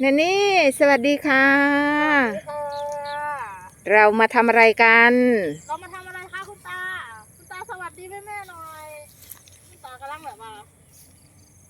เนนี่สวัสดีค่ะค่ะ เรามาทำอะไรกัน เรามาทำอะไรคะคุณตา คุณตาสวัสดีแม่แม่ๆหน่อยคุณตากำลังแบบว่า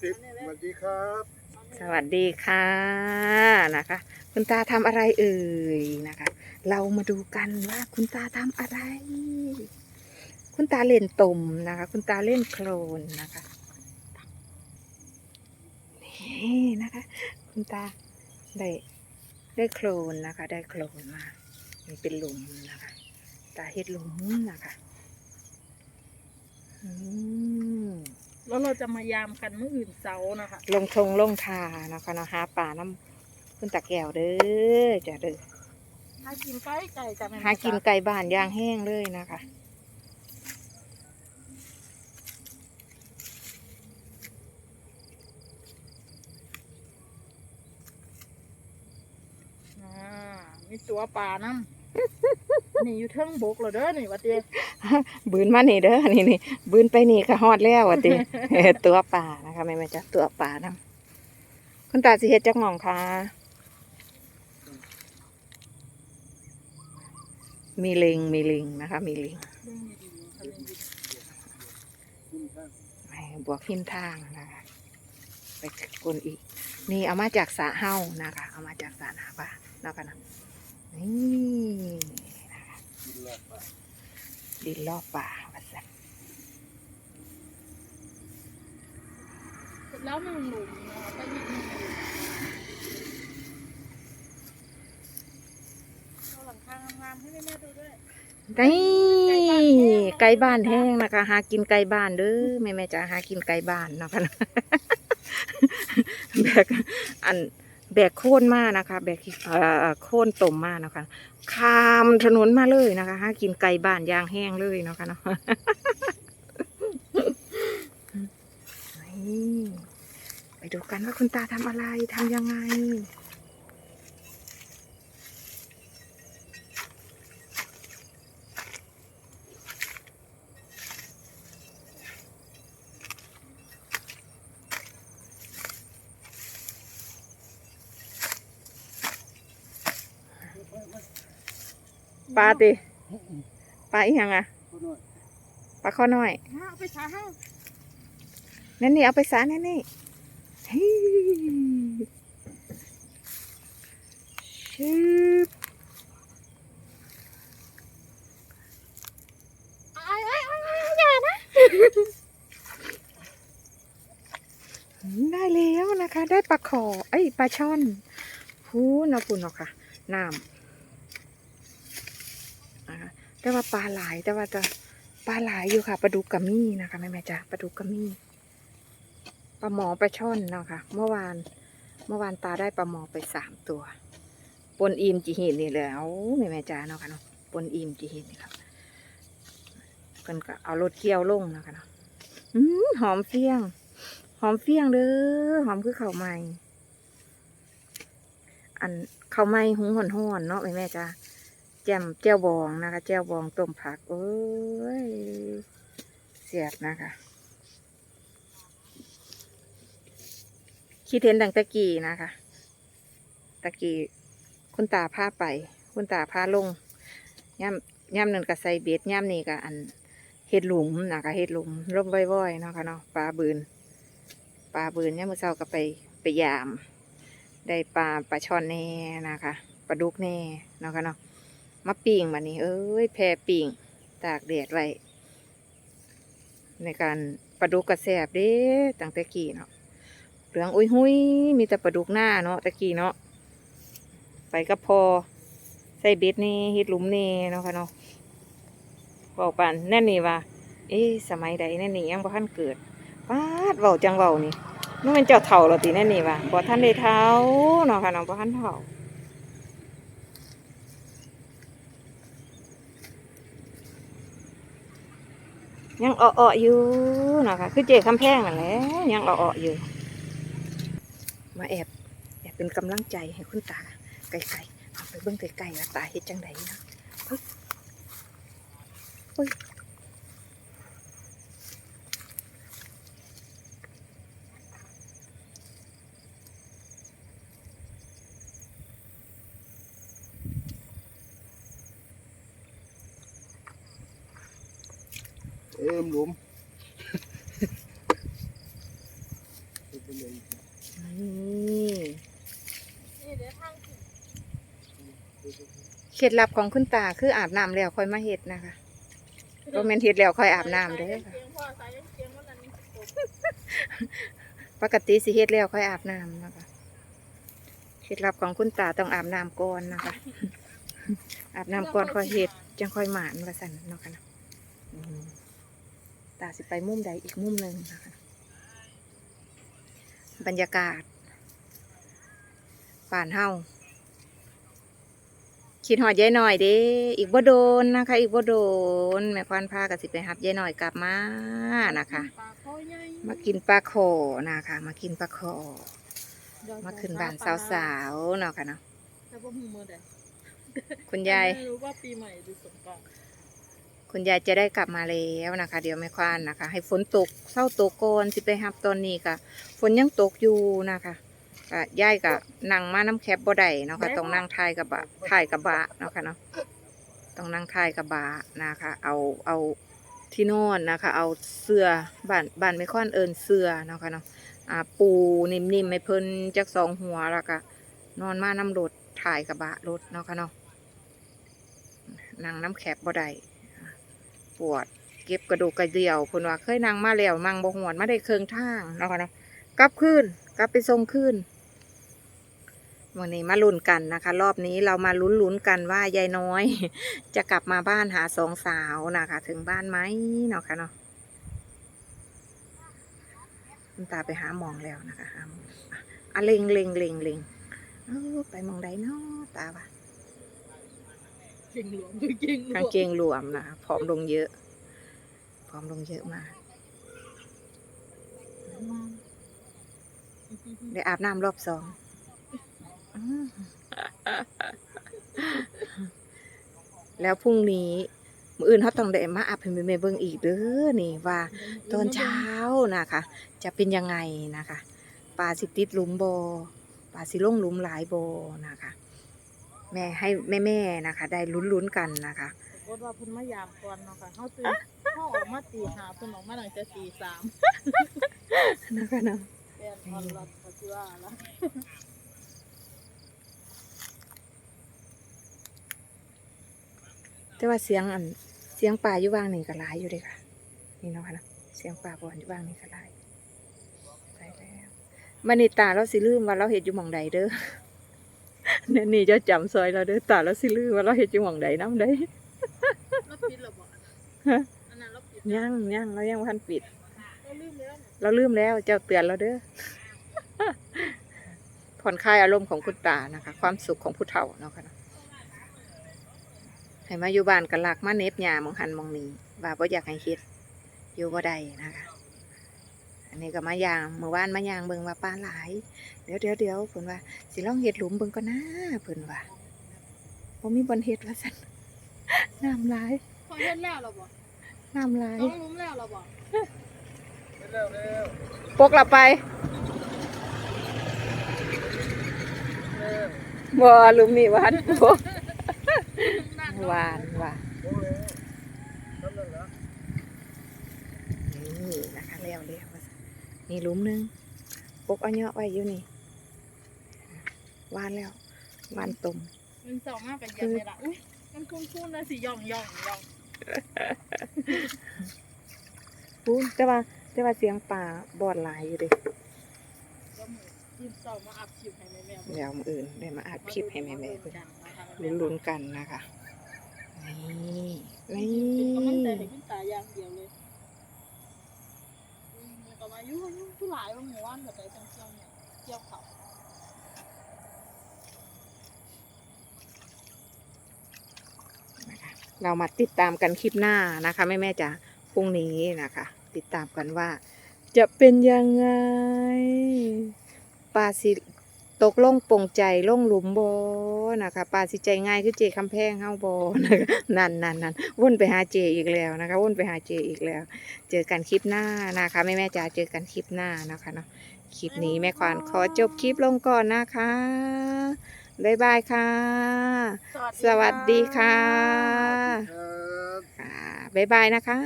สิบสวัสดีครับ สวัสดีค่ะนะคะ คุณตาทำอะไรเอ่ยนะคะ เรามาดูกันว่าคุณตาทำอะไร คุณตาเล่นตมนะคะ คุณตาเล่นโคลนนะคะนี่นะคะ คุณตา ได้ได้โคลนนะคะ ได้โคลนมานี่เป็นหลุมนะคะ ตาเฮ็ดหลุมนะคะอืมแล้วเราจะมายามกันเมื่ออื่นเสาร์นะคะ ลงทงลงทานะคะเนาะหาป่าน้ำคุณตาแก้วเด้อจ้ะเด้อหากินไก่ไก่จ้ะแม่หากินไก่บ้านย่างแห้งเลยนะคะ มีตัวปลาน้ำนี่อยู่เทิงบกเหรอเด้อนี่วัดเดียบืนมานี่เด้อนี่นี่บืนไปนี่ก็ฮอดแล้วอะติตัวป่านะคะแม่แม่จ้ะตัวป่านํคุณตาสิเฮ็ดจักหม่องคะมีลิงมีลิงนะคะ มีลิงบวกพิมพ์ทางนะคะไปกลนอีก นี่เอามาจากสาเฮ้านะคะ เอามาจากสาหนาบ้านเนาะกันนะนะ นลาบปลาดินรอบป่าวัดสันเสร็จแล้วหนึ่งหลุมนะคะไปอีกหนึ่งหลุมเอาหลังคางามๆให้แม่แม่ๆดูด้วย นี่ไก่บ้านแห้งนะคะ หากินไก่บ้านเด้อแม่แม่จ๋าหากินไก่บ้านเนาะกันแบกอัน แบกโค่นมานะคะ แบกอ่อโค่นต้มมานะคะข้ามถนนมาเลยนะคะหากินไก่บ้านยางแห้งเลยนะคะเนาะไปดูกันว่าคุณตาทำอะไรทำยังไง ปลาติปลาอีหยังอะผู้น้อยปลาข้อน้อยเอาไปช้าห้านั่นนี่เอาไปสานั่นนี่เฮ้ยชืบไอ้ไอ้ไอ้ไอ้อย่านะ ได้แล้วนะคะ ได้ปลาขอไอ้ยปลาช่อนพูนเอาปุ่นเนาะค่ะน้ำนะคะ แต่ว่าปลาหลายแต่ว่าจะปลาหลายอยู่ค่ะปลาดุกกะมี่นะคะแม่แม่จ๋าปลาดุกกะมี่ปลาหมอปลาช่อนเนาะค่ะ เมื่อวานเมื่อวานตาได้ปลาหมอไปสามตัวปนอิ่มจีเห็นนี่แหล้วแม่แม่จ๋าเนาะค่ะเนาะปนอิ่มจีเห็นนี่ครับเพิ่นก็เอารถเกี่ยวลงเนาะค่ะเนาะอืมหอมเฟี้ยง หอมเฟี้ยงเด้อหอมคือข้าวใหม่ อันข้าวไหม้หุงห่อนๆเนาะแม่แม่จ้า แจ่มแจ่วบองนะคะแจ่วบองต้มผักเอ้ยเสียบนะคะคิดเห็นดังตะกี้นะคะ ตะกี้คุณตาพาไป คุณตาพาลงย่ำย่ำนั่นก็ใส่เบ็ดย่ำนี่ก็อันเห็ดหลุมนะคะเห็ดหลุมร่มว่อยๆเนาะค่ะเนาะปลาบืนปลาบืนเนี่ยมือเช้าก็ไปไปยาม ได้ปลาปลาช่อนแน่นะคะปลาดุกแน่เนาะค่ะเนาะ มาปิ่งมานี่เอ้ยแพรปิ่งตากแดดไว้ ในการปลาดุกกระแสบเด้ตั้งแต่กี้เนาะเหลืองอุ้ยหุยมีแต่ปลาดุกหน้าเนาะตะกี้เนาะไปก็พอใส่เบ็ดนี่ฮ็ดหลุมนี่เนาะค่ะเนาะบอกปันแน่นนี่ว่าเอ๊ะสมัยใดแน่นนี่ยังบ่ทันเกิดปาดเว้าจังเว้านี่มันเป็นเจ้าเฒ่าแล้วติแน่นี่ว่ะบ่ทันได้เฒ่าเนาะค่ะน้องบ่ทันเฒ่า ยังอ่อๆอยู่นะค่ะคือเจคำแพงนั่นแหละยังอ่อๆอยู่ มาแอบแอบเป็นกำลังใจให้คุณตาไกลๆเอาไปเบิ่งไกลๆว่าตาเฮ็ดจังไดนะเฮ้ย เฮ้ยติมหลุมเติมไปเลยนี่นี่เดี๋ยวทางขึ้นเคล็ดลับของคุณตาคืออาบน้ำแล้วค่อยมาเฮ็ดนะคะก็แม่นเฮ็ดแล้วค่อยอาบน้ำเด้อใส่ค่ะเกียงพ่อใส่เกียงวันนั้นปกติสิเฮ็ดแล้วค่อยอาบน้ำนะคะเคล็ดลับของคุณตาต้องอาบน้ำก่อนนะคะ อาบน้ำก่อนค่อยเฮ็ดจังค่อยหมานว่าซั่นเนาะค่ะเนาะอืม ตาสิไปมุมใดอีกมุมหนึ่งนะคะบรรยากาศป่านเฮาคิดหอดยายหน่อยเด้ อีกบ่โดนนะคะ อีกบ่โดนแม่ควานพากับสิไปหับยายหน่อยกลับมานะคะปลาคอใหญ่มากินปลาโขนะคะ มากินปลาโขมาขึ้นบ้านสาวๆเนาะค่ะเนาะแต่บ่ฮู้มื้อใดคุณยายไม่รู้ว่าปีใหม่หรือสงกรานต์ คุณยายจะได้กลับมาแล้วนะคะ เดี๋ยวแม่ควานนะคะ ให้ฝนตกเศร้าตกก่อนสิไปหับตอนนี้ก็ฝนยังตกอยู่นะคะก็ยายก็นั่งมาน้ำแคบบ่ได้เนาะค่ะต้องนั่งทายกับบะทายกับบะเนาะค่ะเนาะต้องนั่งทายกับบะนะคะ เอาเอาที่นอนนะคะ เอาเสื้อบ้านบ้านไม่ค่อนเอินเสื้อเนาะค่ะเนาะอ่าปูนิ่มๆไม่เพิ่นจักสองหัวแล้วก็นอนมาน้ำรถถ่ายกับบะรถเนาะค่ะเนาะนั่งน้ำแคบบ่ได้ ปวด เก็บกระดูกกระเดี่ยวเพิ่นว่าเคยนั่งมาแล้วมั่งบ่หวนมาได้เคืองทางเนาะค่ะเนาะกลับคืนกลับไปส่งคืนวันนี้มาลุ้นกันนะคะ รอบนี้เรามาลุ้นลุ้นๆกันว่ายายน้อย จะกลับมาบ้านหาสองสาวนะคะ ถึงบ้านไหมเนาะค่ะเนาะคุณตาไปหาหมองแล้วนะคะหามองอะเล็งเล็งเล็งเล็งไปมองใดเนาะตาว่าเก่ งหลวงคือเกงหลกางเกงหลวมนะผอมลงเยอะผอมลงเยอะมากเดี๋ยวอาบน้ำรอบสองอืมแล้วพรุ่งนี้มื้ออื่นเขาต้องได้มาอาบให้แม่ๆเบิ่งอีกเด้อนี่ว่า ตอนเช้านะคะ จะเป็นยังไงนะคะปลาสิติดหลุมโบปลาสิลงหลุมหลายโบนะคะ แม่ให้แม่ๆนะคะ ได้ลุ้นๆกันนะคะปรากฏว่าเพิ่นมายามก่อนเนาะค่ะเฮาตื่นเฮาออกมาตีห้าเพิ่นออกมาตั้งแต่ตีสามนะคะเนาะแอนออนไลน์ก็สิว่าละแต่ว่าเสียงอันเสียงป่าอยู่ว่างนี่ก็หลายอยู่เลยค่ะ นี่เนาะค่ะเนาะเสียงป่าบอนอยู่ว่างนี่ก็หลายไปแล้วมันนี่ตาเราสิลืมว่าเราเห็ดอยู่หม่องใดเด้อเนี่ยนี่จะจำซอยเราเด้อตาเราสิลืมว่าเราเห็ดอยู่หม่องใดน้ำใดแล้วปิดแล้วบ่อันนั้นเราปิดย่างย่างเรายังพันปิด เราลืมแล้วเนี่ยเราลืมแล้วเจ้าเตือนเราเด้อผ่อนคลายอารมณ์ของคุณตานะคะ ความสุขของผู้เฒ่าเนาะค่ะเนาะให้มาอยู่บ้านกันลักมาเน็บหยามองหันมองนี้ว่าบ่อยากให้คิดอยู่บ่ได้นะคะ อันนี้ก็มายางเมื่อวานมายางเบิ่งว่าปลาหลาย เดี๋ยวเดี๋ยวเดี๋ยวเพิ่นว่าสิลองเฮ็ดหลุมเบิ่งก็นะเพิ่นว่าบ่มีบอนเฮ็ดว่าซั่นน้ำหลายพอเฮ็ดแล้วเราบ่น้ำหลายต้องลุ้มแล้วเราบ่เร็วเร็วปกละไปเร็วบ่หลุมนี่หวานปกนั่นหวานว่ะโอ้เร็วทำนั่นเหรอนี่นะคะเร็วเร็ว นี่หลุมหนึงปกเอาเยอะไว้อยู่นี่หวานแล้วหวานตุ่มมันสองมากกันยังไงล่ะอุ้ยมันคุ้นๆนะสิย่องย่องย่องพูนแต่ว่าแต่ว่าเสียงป่าบอดหลายอยู่เดิก็มือยิ้มเศร้ามาอัพคลิปให้แม่แม่เดี๋ยวมื้ออื่นได้มาอัดคลิปให้แม่ๆเพิ่เพิ่นนลุ้นๆกันนะคะนี่นี่เป็นกำลังใจให้คุณตาอย่างเดียวเลย อายู่อยู่ผู้หลายว่าหมู่บ้านแบบไหนทั้งเที่ยวเนี่ยเที่ยวเขาเรามาติดตามกันคลิปหน้านะคะแม่แม่จ๋าพรุ่งนี้นะคะ ติดตามกันว่า จะเป็นยังไงปลาสิ กลงปลงใจลงหลุมบอนะคะปลาสิใจง่ายคือเจคำแพงเฮาบอนะคะนั่นนั่นนั่นวนไปหาเจอีกแล้วนะคะวนไปหาเจอีกแล้ว เจอกันคลิปหน้านะคะแม่แม่ๆจ๋าเจอกันคลิปหน้านะคะเนาะคลิปนี้แม่ควานขอจบคลิปลงก่อนนะคะบ๊ายบายค่ะ สวัสดีค่ะครั บค่ะบ๊ายบายนะคะ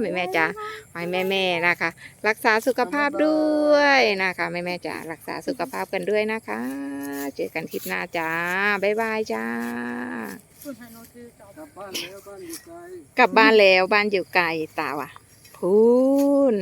แม่แม่ๆจ๋าขอให้แม่แม่ๆนะคะ รักษาสุขภาพด้วยนะคะแม่แม่ๆจ๋ารักษาสุขภาพกันด้วยนะคะ เจอกันคลิปหน้าจ้าบ๊ายบายจ้าคุณไฮโนคือจอบกลับบ้านแล้วบ้านอยู่ไกลกลับบ้านแล้วบ้านอยู่ไกลตาว่ะพูน